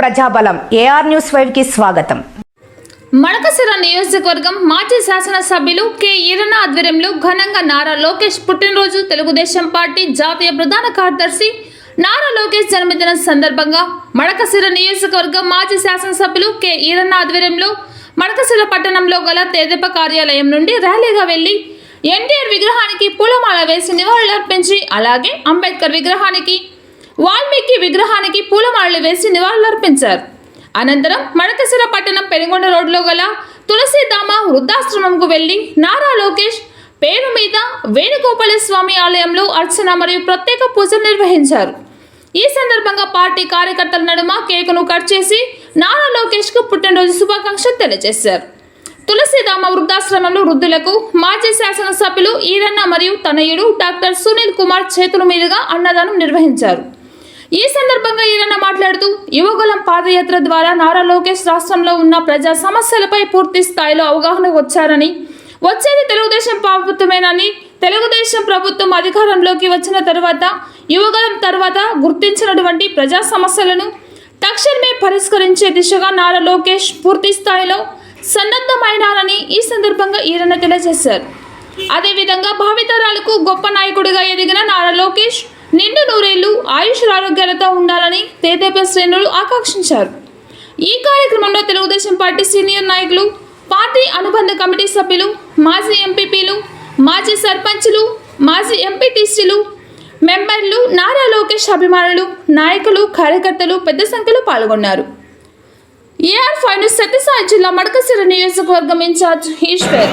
ప్రజాబలం. AR news ఫైవ్కి స్వాగతం. మడకసిర నియోజకవర్గం మాజీ శాసనసభ్యులు కె ఈరణ ఆధ్వర్యంలో ఘనంగా నారా లోకేష్ పుట్టినరోజు. తెలుగుదేశం పార్టీ జాతీయ ప్రధాన కార్యదర్శి నారా లోకేష్ జన్మదినం సందర్భంగా మడకసిర నియోజకవర్గం మాజీ శాసనసభ్యులు కె ఈరన్న ఆధ్వర్యంలో మడకసిర పట్టణంలో గల తెదేప కార్యాలయం నుండి ర్యాలీగా వెళ్ళి ఎన్టీఆర్ విగ్రహానికి పూలమాల వేసి నివాళులర్పించి అలాగే అంబేద్కర్ విగ్రహానికి వాల్మీకి విగ్రహానికి పూలమాలలు వేసి నివాళులర్పించారు. అనంతరం మడకసిర పట్టణం పెనుగొండ రోడ్లో గల తులసిధామ వృద్ధాశ్రమంకు వెళ్ళి నారా లోకేష్ పేరు మీద వేణుగోపాల స్వామి ఆలయంలో అర్చన మరియు ప్రత్యేక పూజలు నిర్వహించారు. ఈ సందర్భంగా పార్టీ కార్యకర్తల నడుమ కేకును కట్ చేసి నారా లోకేష్కు పుట్టినరోజు శుభాకాంక్షలు తెలియజేశారు. తులసిధామ వృద్ధాశ్రమంలో వృద్ధులకు మాజీ శాసనసభ్యులు ఈరన్న మరియు తనయుడు డాక్టర్ సునీల్ కుమార్ చేతుల మీదుగా అన్నదానం నిర్వహించారు. ఈ సందర్భంగా ఈరన్న మాట్లాడుతూ యువగలం పాదయాత్ర ద్వారా నారా లోకేష్ రాష్ట్రంలో ఉన్న ప్రజా సమస్యలపై పూర్తి స్థాయిలో అవగాహన వచ్చారని వచ్చేది తెలుగుదేశం ప్రభుత్వమేనని తెలుగుదేశం ప్రభుత్వం అధికారంలోకి వచ్చిన తర్వాత యువగలం తర్వాత గుర్తించినటువంటి ప్రజా సమస్యలను తక్షణమే పరిష్కరించే దిశగా నారా లోకేష్ పూర్తి స్థాయిలో సన్నద్ధమైనారని ఈ సందర్భంగా ఈరన్న తెలియజేశారు. అదేవిధంగా భావితరాలకు గొప్ప నాయకుడిగా ఎదిగిన నారా లోకేష్ నిండు నూరేళ్ళు ఆయుష్ ఆరోగ్యాలతో ఉండాలని తేదేపే శ్రేణులు ఆకాంక్షించారు. ఈ కార్యక్రమంలో తెలుగుదేశం పార్టీ సీనియర్ నాయకులు పార్టీ అనుబంధ కమిటీ సభ్యులు మాజీ ఎంపీపీలు మాజీ సర్పంచ్లు మాజీ ఎంపీటీసీలు మెంబర్లు నారా లోకేష్ అభిమానులు నాయకులు కార్యకర్తలు పెద్ద సంఖ్యలో పాల్గొన్నారు. ఏఆర్ ఫైవ్ సత్యసాయి జిల్లా మడకసిర నియోజకవర్గం ఇన్ఛార్జ్ ఈశ్వర్.